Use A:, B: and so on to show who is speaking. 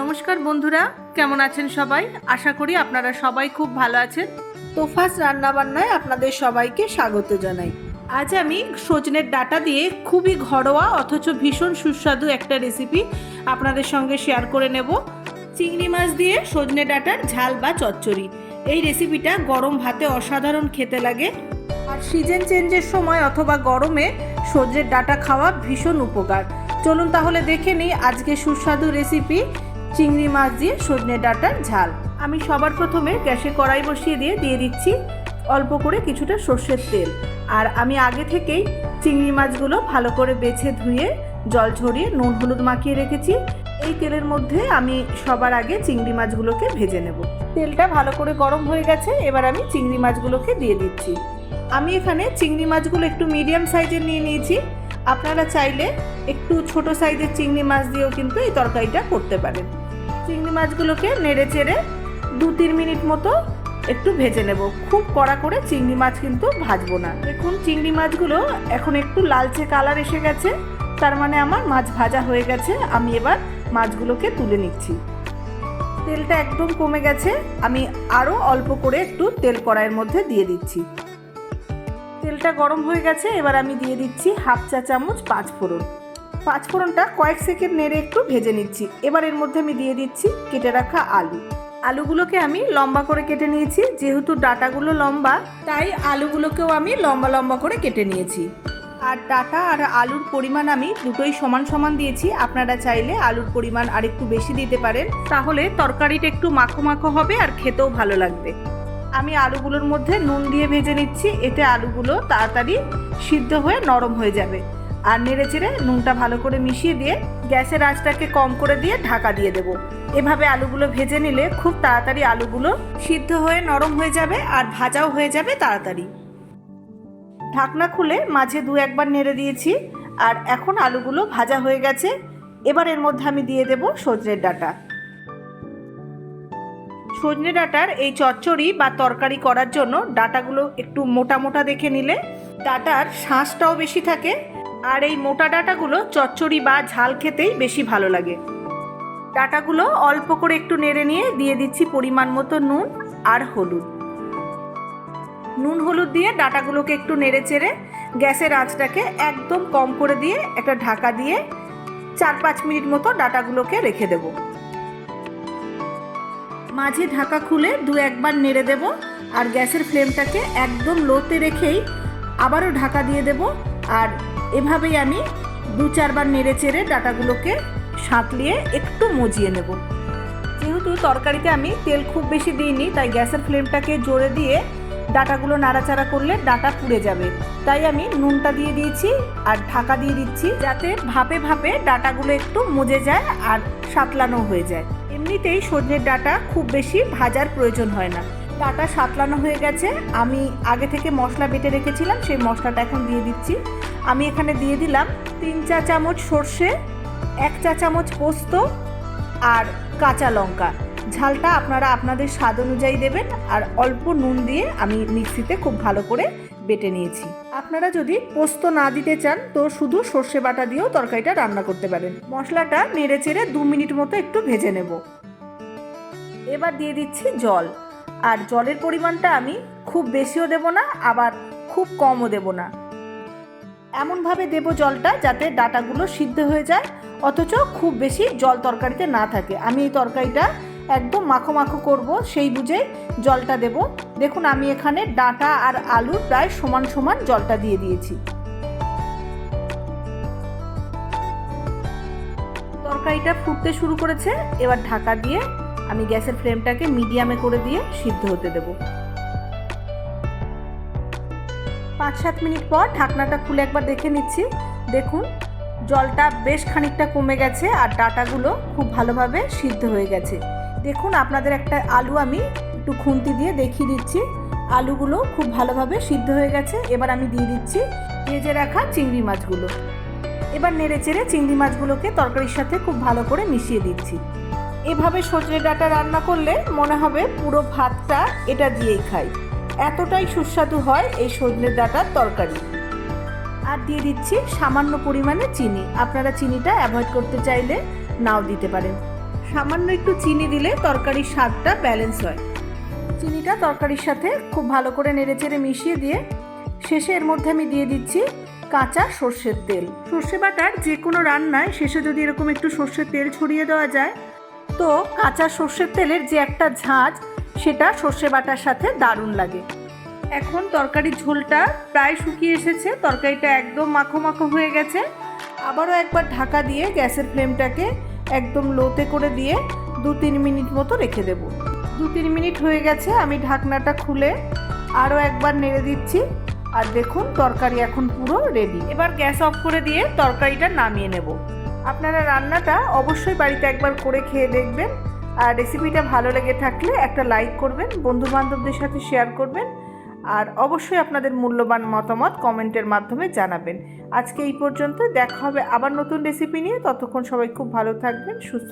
A: নমস্কার বন্ধুরা, কেমন আছেন সবাই? আশা করি আপনারা সবাই খুব ভালো আছেন। তোফাস রান্নাবান্নায় আপনাদের সবাইকে স্বাগত জানাই। আজ আমি সজনের ডাটা দিয়ে খুবই ঘরোয়া অথচ ভীষণ সুস্বাদু একটা রেসিপি আপনাদের সঙ্গে শেয়ার করে নেব। চিংড়ি মাছ দিয়ে সজনে ডাটার ঝাল বা চচ্চড়ি। এই রেসিপিটা গরম ভাতে অসাধারণ খেতে লাগে। আর সিজন চেঞ্জের সময় অথবা গরমে সজনের ডাটা খাওয়া ভীষণ উপকার। চলুন তাহলে দেখে নিই আজকে সুস্বাদু রেসিপি। চিংড়ি মাছ দিয়ে সজনে ডাঁটার ঝাল। আমি সবার প্রথমে গ্যাসে কড়াই বসিয়ে দিয়ে দিয়ে দিচ্ছি অল্প করে কিছুটা সর্ষের তেল। আর আমি আগে থেকেই চিংড়ি মাছগুলো ভালো করে বেছে ধুয়ে, জল ঝরিয়ে, নুন হলুদ মাখিয়ে রেখেছি। এই তেলের মধ্যে আমি সবার আগে চিংড়ি মাছগুলোকে ভেজে নেব। তেলটা ভালো করে গরম হয়ে গেছে, এবার আমি চিংড়ি মাছগুলোকে দিয়ে দিচ্ছি। আমি এখানে চিংড়ি মাছগুলো একটু মিডিয়াম সাইজের নিয়ে নিয়েছি। আপনারা চাইলে একটু ছোট সাইজের চিংড়ি মাছ দিয়েও কিন্তু এই তরকারিটা করতে পারেন। চিংড়ি মাছগুলোকে নেড়ে চেড়ে দু তিন মিনিট মতো একটু ভেজে নেব। খুব কড়া করে চিংড়ি মাছ কিন্তু ভাজবো না। দেখুন, চিংড়ি মাছগুলো এখন একটু লালচে কালার এসে গেছে। তার মানে আমার মাছ ভাজা হয়ে গেছে। আমি এবার মাছগুলোকে তুলে নিচ্ছি। তেলটা একদম কমে গেছে। আমি আরও অল্প করে একটু তেল কড়াইয়ের মধ্যে দিয়ে দিচ্ছি। তেলটা গরম হয়ে গেছে। এবার আমি দিয়ে দিচ্ছি হাফ চা চামচ পাঁচ ফোড়ন। পাঁচ ফোড়নটা কয়েক সেকেন্ড নেড়ে একটু ভেজে নিচ্ছি। এবার এর মধ্যে আমি দিয়ে দিচ্ছি কেটে রাখা আলু। আলুগুলোকে আমি লম্বা করে কেটে নিয়েছি, যেহেতু ডাটাগুলো লম্বা, তাই আলুগুলোকেও আমি লম্বা লম্বা করে কেটে নিয়েছি। আর ডাটা আর আলুর পরিমাণ আমি দুটোই সমান সমান দিয়েছি। আপনারা চাইলে আলুর পরিমাণ আর একটু বেশি দিতে পারেন। তাহলে তরকারিটা একটু মাখো মাখো হবে আর খেতেও ভালো লাগবে। আমি আলুগুলোর মধ্যে নুন দিয়ে ভেজে নিচ্ছি, এতে আলুগুলো তাড়াতাড়ি সিদ্ধ হয়ে নরম হয়ে যাবে। আর নেড়ে চেড়ে নুনটা ভালো করে মিশিয়ে দিয়ে গ্যাসের আঁচটাকে কম করে দিয়ে ঢাকা দিয়ে দেব। এভাবে আলুগুলো ভেজে নিলে খুব তাড়াতাড়ি আলুগুলো সিদ্ধ হয়ে নরম হয়ে যাবে আর ভাজাও হয়ে যাবে তাড়াতাড়ি। ঢাকনা খুলে মাঝে দু একবার নেড়ে দিয়েছি আর এখন আলুগুলো ভাজা হয়ে গেছে। এবার এর মধ্যে আমি দিয়ে দেব সজনের ডাঁটা। সজনে ডাঁটার এই চচ্চড়ি বা তরকারি করার জন্য ডাঁটাগুলো একটু মোটা মোটা দেখে নিলে ডাটার শাঁসটাও বেশি থাকে আর এই মোটা ডাঁটাগুলো চচ্চড়ি বা ঝাল খেতেই বেশি ভালো লাগে। ডাটাগুলো অল্প করে একটু নেড়ে নিয়ে দিয়ে দিচ্ছি পরিমাণ মতো নুন আর হলুদ। নুন হলুদ দিয়ে ডাঁটাগুলোকে একটু নেড়ে চেড়ে গ্যাসের আঁচটাকে একদম কম করে দিয়ে একটা ঢাকা দিয়ে চার পাঁচ মিনিট মতো ডাঁটাগুলোকে রেখে দেবো। মাঝে ঢাকা খুলে দু একবার নেড়ে দেব আর গ্যাসের ফ্লেমটাকে একদম লোতে রেখেই আবারও ঢাকা দিয়ে দেব। আর এভাবেই আমি দু চারবার নেড়ে চেড়ে ডাটাগুলোকে সাঁতলিয়ে একটু মজিয়ে নেব। যেহেতু তরকারিতে আমি তেল খুব বেশি দিইনি, তাই গ্যাসের ফ্লেমটাকে জোরে দিয়ে ডাটাগুলো নাড়াচাড়া করলে ডাটা পুড়ে যাবে। তাই আমি নুনটা দিয়ে দিয়েছি আর ঢাকা দিয়ে দিচ্ছি যাতে ভাপে ভাপে ডাটাগুলো একটু মজে যায় আর সাতলানো হয়ে যায়। এমনিতেই সজনের ডাটা খুব বেশি ভাজার প্রয়োজন হয় না। ডাটা সাতলানো হয়ে গেছে। আমি আগে থেকে মশলা বেটে রেখেছিলাম, সেই মশলাটা এখন দিয়ে দিচ্ছি। আমি এখানে দিয়ে দিলাম তিন চা চামচ সর্ষে, এক চা চামচ পোস্ত আর কাঁচা লঙ্কা। ঝালটা আপনারা আপনাদের স্বাদ অনুযায়ী দেবেন আর অল্প নুন দিয়ে আমি মিক্সিতে খুব ভালো করে বেটে নিয়েছি। আপনারা যদি পোস্ত না দিতে চান, তো শুধু সর্ষে বাটা দিয়েও তরকারিটা রান্না করতে পারেন। মশলাটা নেড়ে চেড়ে দু মিনিট মতো একটু ভেজে নেব। এবার দিয়ে দিচ্ছি জল। আর জলের পরিমাণটা আমি খুব বেশিও দেব না, আবার খুব কমও দেব না। এমনভাবে দেব জলটা যাতে ডাটাগুলো সিদ্ধ হয়ে যায়, অথচ খুব বেশি জল তরকারিতে না থাকে। আমি এই তরকারিটা একদম মাখো মাখো করব, সেই বুঝে জলটা দেব। দেখুন, আমি এখানে ডাঁটা আর আলু প্রায় সমান সমান জলটা দিয়ে দিয়েছি। তরকারিটা ফুটতে শুরু করেছে, এবার ঢাকা দিয়ে আমি গ্যাসের ফ্লেমটাকে মিডিয়ামে করে দিয়ে সিদ্ধ হতে দেব। পাঁচ সাত মিনিট পর ঢাকনাটা খুলে একবার দেখে নিচ্ছি। দেখুন, জলটা বেশ খানিকটা কমে গেছে আর ডাটাগুলো খুব ভালোভাবে সিদ্ধ হয়ে গেছে। দেখুন, আপনাদের একটা আলু আমি একটু খুন্তি দিয়ে দেখিয়ে দিচ্ছি। আলুগুলো খুব ভালোভাবে সিদ্ধ হয়ে গেছে। এবার আমি দিয়ে দিচ্ছি ভেজে রাখা চিংড়ি মাছগুলো। এবার নেড়ে চেড়ে চিংড়ি মাছগুলোকে তরকারির সাথে খুব ভালো করে মিশিয়ে দিচ্ছি। এভাবে সজনে ডাঁটা রান্না করলে মনে হবে পুরো ভাতটা এটা দিয়েই খাই। এতটাই সুস্বাদু হয় এই সজনে ডাঁটার তরকারি। আর দিয়ে দিচ্ছি সামান্য পরিমাণে চিনি। আপনারা চিনিটা অ্যাভয়েড করতে চাইলে নাও দিতে পারেন। সামান্য একটু চিনি দিলে তরকারির স্বাদটা ব্যালেন্স হয়। চিনিটা তরকারির সাথে খুব ভালো করে নেড়েচেড়ে মিশিয়ে দিয়ে শেষে এর মধ্যে আমি দিয়ে দিচ্ছি কাঁচা সর্ষের তেল। সর্ষে বাটার যে কোনো রান্নায় শেষে যদি এরকম একটু সর্ষের তেল ছড়িয়ে দেওয়া যায় তো কাঁচা সর্ষের তেলের যে একটা ঝাঁজ, সেটা সর্ষে বাটার সাথে দারুণ লাগে। এখন তরকারির ঝোলটা প্রায় শুকিয়ে এসেছে, তরকারিটা একদম মাখো মাখো হয়ে গেছে। আবারও একবার ঢাকা দিয়ে গ্যাসের ফ্লেমটাকে একদম লোতে করে দিয়ে দু তিন মিনিট মতো রেখে দেব। দু তিন মিনিট হয়ে গেছে, আমি ঢাকনাটা খুলে আরও একবার নেড়ে দিচ্ছি। আর দেখুন, তরকারি এখন পুরো রেডি এবার গ্যাস অফ করে দিয়ে তরকারিটা নামিয়ে নেব। আপনারা রান্নাটা অবশ্যই বাড়িতে একবার করে খেয়ে দেখবেন। আর রেসিপিটা ভালো লেগে থাকলে একটা লাইক করবেন বন্ধু বান্ধবদের সাথে শেয়ার করবেন, আর অবশ্যই আপনাদের মূল্যবান মতামত কমেন্টের মাধ্যমে জানাবেন। আজকে এই পর্যন্ত, দেখা হবে আবার নতুন রেসিপি নিয়ে। ততক্ষণ সবাই খুব ভালো থাকবেন, সুস্থ